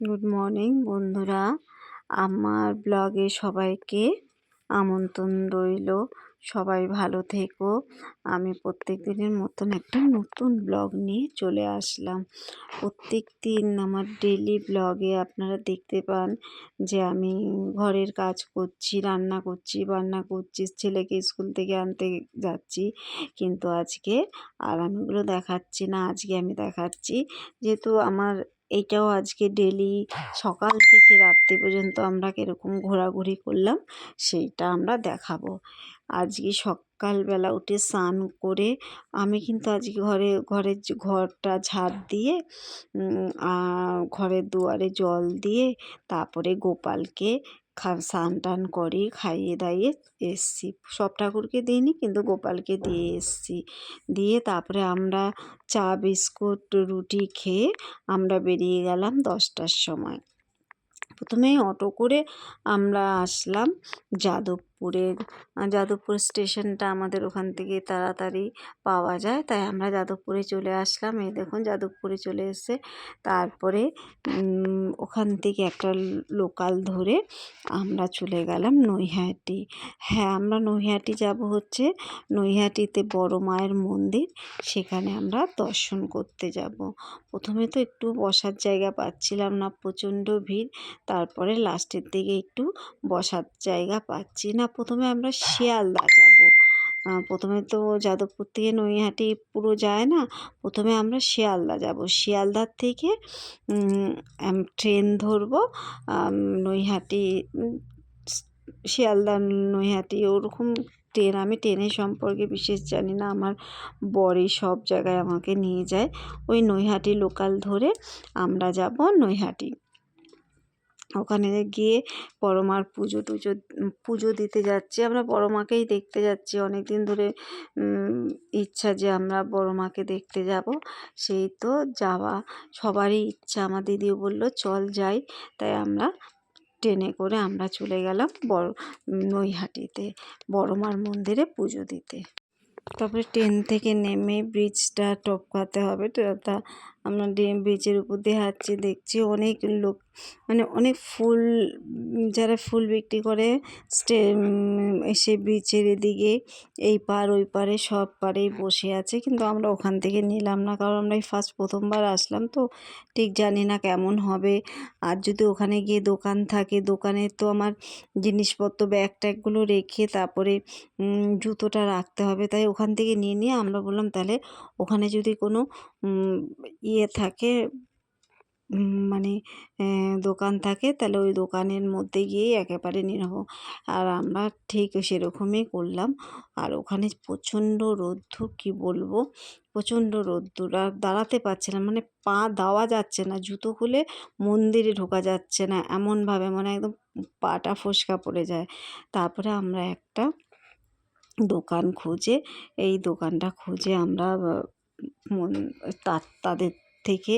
Good morning বন্ধুরা। আমার ব্লগে সবাইকে আমন্ত্রণ রইল। সবাই ভালো থেকো। আমি প্রত্যেক দিনের মতন একটা নতুন ব্লগ নিয়ে চলে আসলাম। প্রত্যেক দিন আমার ডেলি ব্লগে আপনারা দেখতে পান যে আমি ঘরের কাজ করছি, রান্না করছি, বান্না করছি, ছেলেকে স্কুল থেকে আনতে যাচ্ছি। কিন্তু আজকে আর আমিগুলো দেখাচ্ছি না। আজকে আমি দেখাচ্ছি যেহেতু আমার এইটাও আজকে ডেলি সকাল থেকে রাত্রি পর্যন্ত আমরা কীরকম ঘোরাঘুরি করলাম, সেইটা আমরা দেখাবো। আজকে সকালবেলা উঠে স্নান করে আমি কিন্তু আজকে ঘরে, ঘরের ঘরটা ঝাড় দিয়ে ঘরের দুয়ারে জল দিয়ে, তারপরে গোপালকে স্নান টান করে, খাইয়ে দাইয়ে এসছি। সব ঠাকুরকে দিইনি, কিন্তু গোপালকে দিয়ে এসছি। দিয়ে তারপরে আমরা চা, বিস্কুট, রুটি খেয়ে আমরা বেরিয়ে গেলাম দশটার সময়। প্রথমেই অটো করে আমরা আসলাম যাদবপুরের যাদবপুর স্টেশনটা আমাদের ওখান থেকে তাড়াতাড়ি পাওয়া যায়। তাই আমরা যাদবপুরে চলে আসলাম। এই দেখুন যাদবপুরে চলে এসে তারপরে ওখান থেকে একটা লোকাল ধরে আমরা চলে গেলাম নৈহাটি। হ্যাঁ আমরা নৈহাটি যাব হচ্ছে নৈহাটিতে বড় মায়ের মন্দির। সেখানে আমরা দর্শন করতে যাব। প্রথমে তো একটু বসার জায়গা পাচ্ছিলাম না, প্রচণ্ড ভিড়। তারপরে লাস্টের দিকে একটু বসার জায়গা পাচ্ছি না। প্রথমে আমরা শিয়ালদা যাব। প্রথমে তো যাদবপুর থেকে নৈহাটি পুরো যায় না? প্রথমে আমরা শিয়ালদা যাব। শিয়ালদার থেকে ট্রেন ধরবো। নৈহাটি শিয়ালদা, নৈহাটি ওরকম ট্রেন। আমি ট্রেনের সম্পর্কে বিশেষ জানি না। আমার বরে সব জায়গায় আমাকে নিয়ে যায়। ওই নৈহাটি লোকাল ধরে আমরা যাব নৈহাটি। ওখানে গিয়ে বড় মার পুজো টুজো পুজো দিতে যাচ্ছি। আমরা বড় মাকেই দেখতে যাচ্ছি। অনেক দিন ধরে ইচ্ছা যে আমরা বড় মাকে দেখতে যাব। সেই তো যাওয়া। সবারই ইচ্ছা। আমার দিদিও বলল, চল যাই। তাই আমরা ট্রেনে করে আমরা চলে গেলাম বড় নৈহাটিতে বড় মার মন্দিরে পুজো দিতে। তারপরে ট্রেন থেকে নেমে ব্রিজটা টপকাতে হবে। তা আমরা ব্রিজের উপর দিয়ে হাঁটছি, দেখছি অনেক লোক মানে অনেক ফুল, যারা ফুল বিক্রি করে স্টে এসে ব্রিজের এদিকে এই পার ওই পারে সব পারেই বসে আছে। কিন্তু আমরা ওখান থেকে নিলাম না, কারণ আমরা এই ফার্স্ট প্রথমবার আসলাম তো ঠিক জানি না কেমন হবে। আর যদি ওখানে গিয়ে দোকান থাকে, দোকানে তো আমার জিনিসপত্র, ব্যাগ ট্যাগগুলো রেখে তারপরে জুতোটা রাখতে হবে। তাই ওখান থেকে নিয়ে নিয়ে আমরা বললাম তাহলে ওখানে যদি কোনো ইয়ে থাকে মানে দোকান থাকে, তাহলে ওই দোকানের মধ্যে গিয়েই একেবারে নেব আর আমরা ঠিক সেরকমই করলাম। আর ওখানে প্রচণ্ড রোদ্দুর কী বলব? প্রচণ্ড রোদ্দুর আর দাঁড়াতে পারছে না মানে পা দেওয়া যাচ্ছে না, জুতো খুলে মন্দিরে ঢোকা যাচ্ছে না, এমনভাবে মানে একদম পাটা ফোসকা পড়ে যায়। তারপরে আমরা একটা দোকান খুঁজে, এই দোকানটা খুঁজে আমরা তাদের থেকে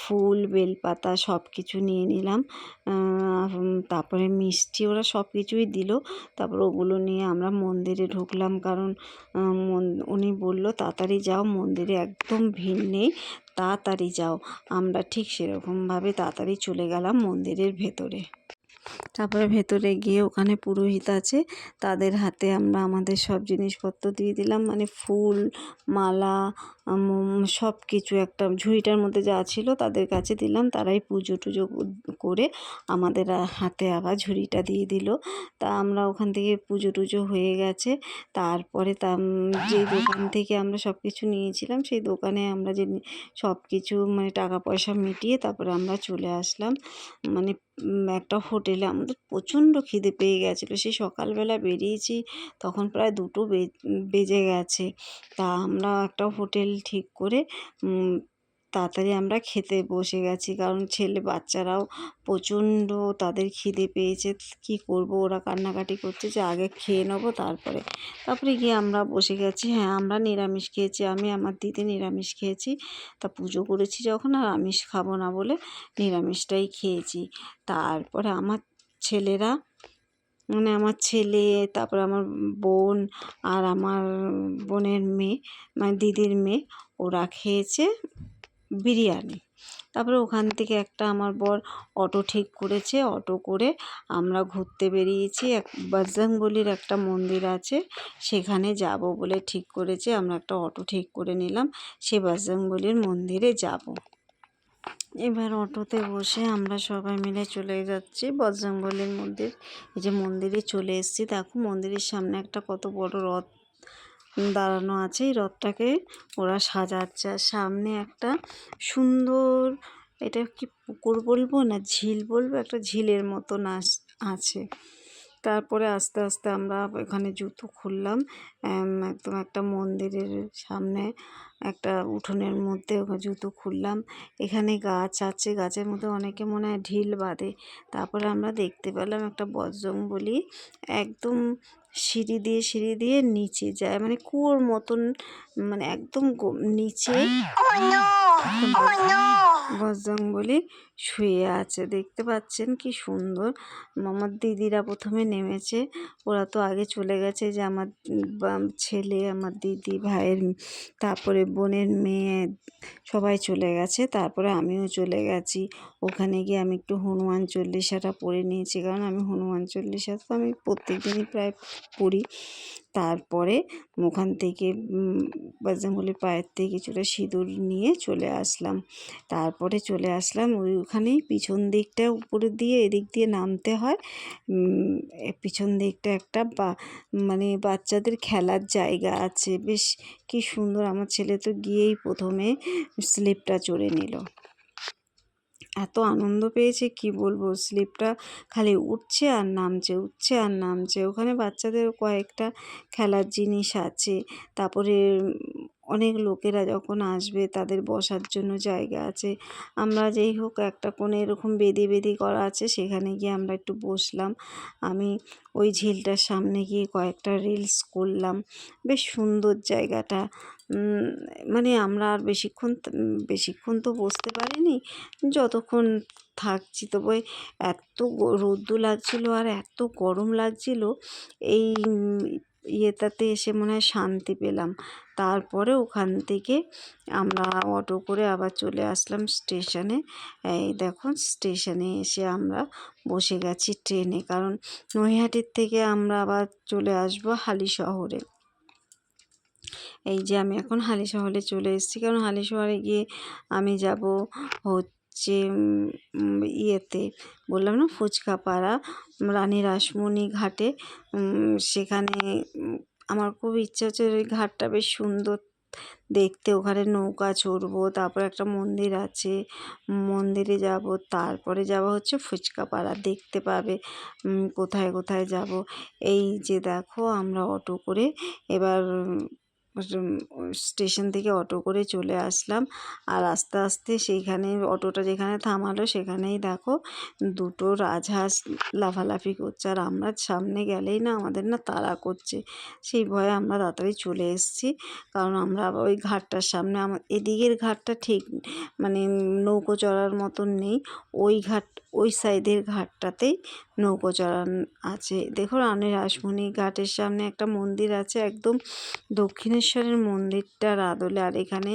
ফুল, বেলপাতা সব কিছু নিয়ে নিলাম। তারপরে মিষ্টি ওরা সব কিছুই দিল। তারপর ওগুলো নিয়ে আমরা মন্দিরে ঢুকলাম কারণ উনি বলল, তাড়াতাড়ি যাও, মন্দিরে একদম ভিড় নেই, তাড়াতাড়ি যাও। আমরা ঠিক সেরকমভাবে তাড়াতাড়ি চলে গেলাম মন্দিরের ভেতরে। তারপরে ভেতরে গিয়ে ওখানে পুরোহিত আছে। তাদের হাতে আমরা আমাদের সব জিনিসপত্র দিয়ে দিলাম। মানে ফুল, মালা সব কিছু একটা ঝুড়িটার মধ্যে যা ছিল তাদের কাছে দিলাম। তারাই পুজো টুজো করে আমাদের হাতে আবার ঝুড়িটা দিয়ে দিল। তা আমরা ওখান থেকে পুজো টুজো হয়ে গেছে। তারপরে তা যে দোকান থেকে আমরা সব কিছু নিয়েছিলাম, সেই দোকানে আমরা যে সব কিছু মানে টাকা পয়সা মিটিয়ে তারপরে আমরা চলে আসলাম। মানে একটা হোটেলে আমাদের প্রচণ্ড খিদে পেয়ে গেছিল। সেই সকালবেলা বেরিয়েছি, তখন প্রায় দুটো বেজে গেছে। তা আমরা একটা হোটেল ঠিক করে তাড়াতাড়ি আমরা খেতে বসে গেছি। কারণ ছেলে বাচ্চারাও প্রচণ্ড তাদের খিদে পেয়েছে। কী করব? ওরা কান্নাকাটি করছে যে আগে খেয়ে নেব, তারপরে। তারপরে গিয়ে আমরা বসে গেছি। হ্যাঁ আমরা নিরামিষ খেয়েছি। আমি, আমার দিদি নিরামিষ খেয়েছি। তা পুজো করেছি যখন, আর আমিষ খাব না বলে নিরামিষটাই খেয়েছি। তারপরে আমার ছেলেরা মানে আমার ছেলে, তারপরে আমার বোন আর আমার বোনের মেয়ে মানে দিদির মেয়ে, ওরা খেয়েছে বিরিয়ানি। তারপরে ওখান থেকে একটা আমার বর অটো ঠিক করেছে, অটো করে আমরা ঘুরতে বেরিয়েছি। এক বজরংবলির একটা মন্দির আছে, সেখানে যাব বলে ঠিক করেছে, আমরা একটা অটো ঠিক করে নিলাম, সে বজরংবলির মন্দিরে যাব। এবার অটোতে বসে আমরা সবাই মিলে চলে যাচ্ছি বজরংবলির মন্দির। এই যে মন্দিরে চলে এসেছি। দেখো মন্দিরের সামনে একটা কত বড় রথ দাঁড়ানো আছে। এই রথটাকে ওরা সাজাচ্ছে। আর সামনে একটা সুন্দর এটা কি পুকুর বলব না ঝিল বলব? একটা ঝিলের মতন আস, আছে। তারপরে আস্তে আস্তে আমরা এখানে জুতো খুললাম। একদম একটা মন্দিরের সামনে একটা উঠোনের মধ্যে জুতো খুললাম। এখানে গাছ আছে গাছের মধ্যে অনেকে মনে হয় ঢিল বাঁধে। তারপরে আমরা দেখতে পেলাম একটা বজরং বলি একদম সিঁড়ি দিয়ে সিঁড়ি দিয়ে নিচে যায়। মানে কুয়োর মতন মানে একদম নিচে বজরং বলি শুয়ে আছে। দেখতে পাচ্ছেন কি সুন্দর। আমার দিদিরা প্রথমে নেমেছে। ওরা তো আগে চলে গেছে যে আমার ছেলে, আমার দিদি, ভাইয়ের, তারপরে বোনের মেয়ে সবাই চলে গেছে। তারপরে আমিও চলে গেছি। ওখানে গিয়ে আমি একটু হনুমান চল্লিশাটা পড়ে নিয়েছি। কারণ আমি হনুমান চল্লিশা তো আমি প্রত্যেক দিনই প্রায় পড়ি। তারপরে ওখান থেকে বজরংবলির পায়ের থেকে কিছুটা সিঁদুর নিয়ে চলে আসলাম। তারপরে চলে আসলাম, ওই ওখানেই পিছন দিকটা উপরে দিয়ে এদিক দিয়ে নামতে হয়। পিছন দিকটা একটা বা মানে বাচ্চাদের খেলার জায়গা আছে। বেশ কি সুন্দর, আমার ছেলে তো গিয়েই প্রথমে স্লিপটা চড়ে নিল। এত আনন্দ পেয়েছে, কি বলব? স্লিপটা খালি উঠছে আর নামছে, উঠছে আর নামছে। ওখানে বাচ্চাদের কয়েকটা খেলার জিনিস আছে। তারপরে অনেক লোকেরা যখন আসবে, তাদের বসার জন্য জায়গা আছে। আমরা যেই হোক একটা কোণে এরকম বেদি বেদি করা আছে, সেখানে গিয়ে আমরা একটু বসলাম। আমি ওই ঝিলটার সামনে গিয়ে কয়েকটা রিলস করলাম। বেশ সুন্দর জায়গাটা। মানে আমরা আর বেশিক্ষণ বেশিক্ষণ তো বসতে পারিনি, যতক্ষণ থাকছি। তবে এত রোদ্দু লাগছিল আর এত গরম লাগছিল, এই ইয়েটাতে এসে মনে হয় শান্তি পেলাম। তারপরে ওখান থেকে আমরা অটো করে আবার চলে আসলাম স্টেশনে। এই দেখুন, স্টেশনে এসে আমরা বসে গেছি ট্রেনে, কারণ নৈহাটির থেকে আমরা আবার চলে আসব হালি শহরে। এই যে আমি এখন হালি শহরে চলে এসেছি। কারণ হালি শহরে গিয়ে আমি যাব হচ্ছে ইয়েতে বললাম না ফুচকা পাড়া রানী রাসমণি ঘাটে। সেখানে আমার খুব ইচ্ছা হচ্ছে ওই ঘাটটা বেশ সুন্দর দেখতে। ওখানে নৌকা চড়বো, তারপর একটা মন্দির আছে। মন্দিরে যাব, তারপরে যাওয়া হচ্ছে ফুচকা পাড়া দেখতে পাবে কোথায় কোথায় যাব। এই যে দেখো, আমরা অটো করে এবার স্টেশন থেকে অটো করে চলে আসলাম। আর আস্তে আস্তে সেইখানে অটোটা যেখানে থামালো সেখানেই দেখো দুটো রাজহাঁস লাফালাফি করছে। আর আমরা সামনে গেলেই না আমাদের না তাড়া করছে। সেই ভয়ে আমরা তাড়াতাড়ি চলে এসেছি। কারণ আমরা ওই ঘাটটার সামনে আমার এদিকের ঘাটটা ঠিক মানে নৌকো চড়ার মতন নেই। ওই ঘাট ওই সাইডের ঘাটটাতেই নৌকো চড়ান আছে। দেখো রানী রাসমণি ঘাটের সামনে একটা মন্দির আছে, একদম দক্ষিণেশ্বরের মন্দিরটার আদলে। আর এখানে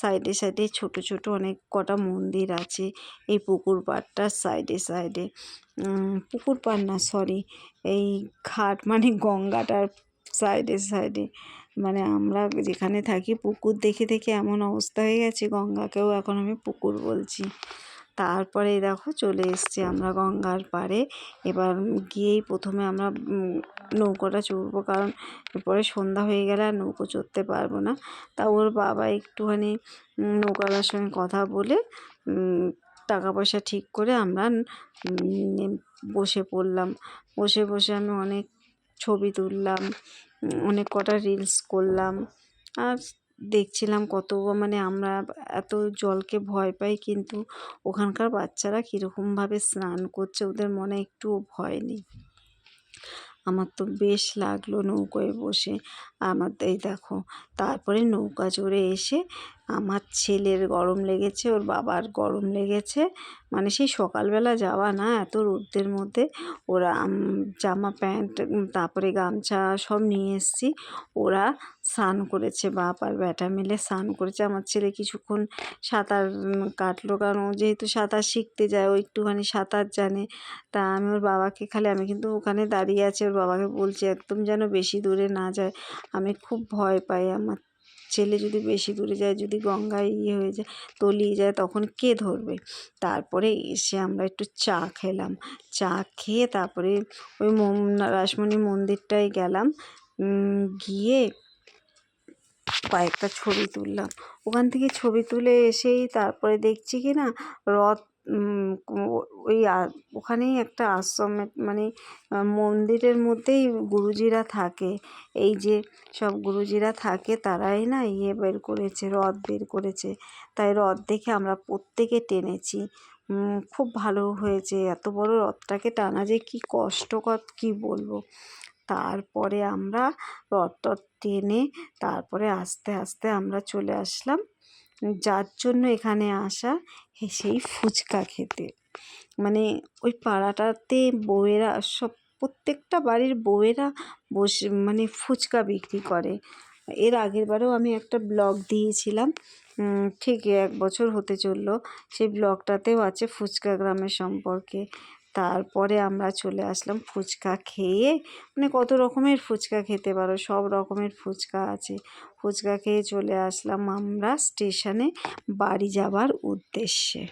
সাইডে সাইডে ছোট ছোট অনেক কটা মন্দির আছে, এই পুকুর পাড়টার সাইডে সাইডে। পুকুর পাড় না, সরি, এই ঘাট মানে গঙ্গাটার সাইডে সাইডে। মানে আমরা যেখানে থাকি, পুকুর দেখে দেখে এমন অবস্থা হয়ে গেছে, গঙ্গাকেও এখন আমি পুকুর বলছি। তারপরে দেখো চলে এসেছি আমরা গঙ্গার পাড়ে। এবার গিয়েই প্রথমে আমরা নৌকোটা চড়বো কারণ এরপরে সন্ধ্যা হয়ে গেলে আর নৌকো চড়তে পারব না। তা ওর বাবা একটুখানি নৌকাওয়ালার সঙ্গে কথা বলে টাকা পয়সা ঠিক করে আমরা বসে পড়লাম। বসে বসে আমি অনেক ছবি তুললাম অনেক কটা রিলস করলাম। আর দেখছিলাম কত মানে আমরা এত জলকে ভয় পাই, কিন্তু ওখানকার বাচ্চারা কীরকমভাবে স্নান করছে ওদের মনে একটুও ভয় নেই। আমার তো বেশ লাগল নৌকোয় বসে। আমার এই দেখো। তারপরে নৌকা চড়ে এসে আমার ছেলের গরম লেগেছে, ওর বাবার গরম লেগেছে। মানে সেই সকালবেলা যাওয়া না, এত রোদ্রের মধ্যে ওরা জামা প্যান্ট তারপরে গামছা সব নিয়ে এসেছি। ওরা স্নান করেছে, বাপ আর ব্যাটা মিলে স্নান করেছে। আমার ছেলে কিছুক্ষণ সাঁতার কাটলো কারণ ও যেহেতু সাঁতার শিখতে যায়, ও একটুখানি সাঁতার জানে। তা আমি ওর বাবাকে, খালি আমি কিন্তু ওখানে দাঁড়িয়ে আছি, ওর বাবাকে বলছি, একদম যেন বেশি দূরে না যায়। আমি খুব ভয় পাই। আমার ছেলে যদি বেশি দূরে যায়, যদি গঙ্গায় ইয়ে হয়ে যায়, তলিয়ে যায়, তখন কে ধরবে? তারপরে এসে আমরা একটু চা খেলাম। চা খেয়ে তারপরে ওই মোম রাসমণি মন্দিরটায় গেলাম। গিয়ে কয়েকটা ছবি তুললাম। ওখান থেকে ছবি তুলে এসেই তারপরে দেখছি কি না, রথ ওই ওখানেই একটা আশ্রমে মানে মন্দিরের মধ্যেই গুরুজিরা থাকে। এই যে সব গুরুজিরা থাকে তারাই না ইয়ে বের করেছে, রথ বের করেছে। তাই রথ দেখে আমরা প্রত্যেকে টেনেছি। খুব ভালো হয়েছে। এত বড় রথটাকে টানা যে কী কষ্টকর, কী বলব? তারপরে আমরা রথ টেনে তারপরে আস্তে আস্তে আমরা চলে আসলাম যার জন্য এখানে আসা সেই ফুচকা খেতে। মানে ওই পাড়াটাতে বউয়েরা সব, প্রত্যেকটা বাড়ির বউয়েরা বসে মানে ফুচকা বিক্রি করে। এর আগের বারেও আমি একটা ব্লগ দিয়েছিলাম ঠিক এক বছর হতে চলল, সেই ব্লগটাতেও আছে ফুচকা গ্রামের সম্পর্কে। তারপরে আমরা চলে আসলাম ফুচকা খেয়ে। মানে কত রকমের ফুচকা খেতে পারো, সব রকমের ফুচকা আছে। ফুচকা খেয়ে চলে আসলাম আমরা স্টেশনে বাড়ি যাবার উদ্দেশ্যে।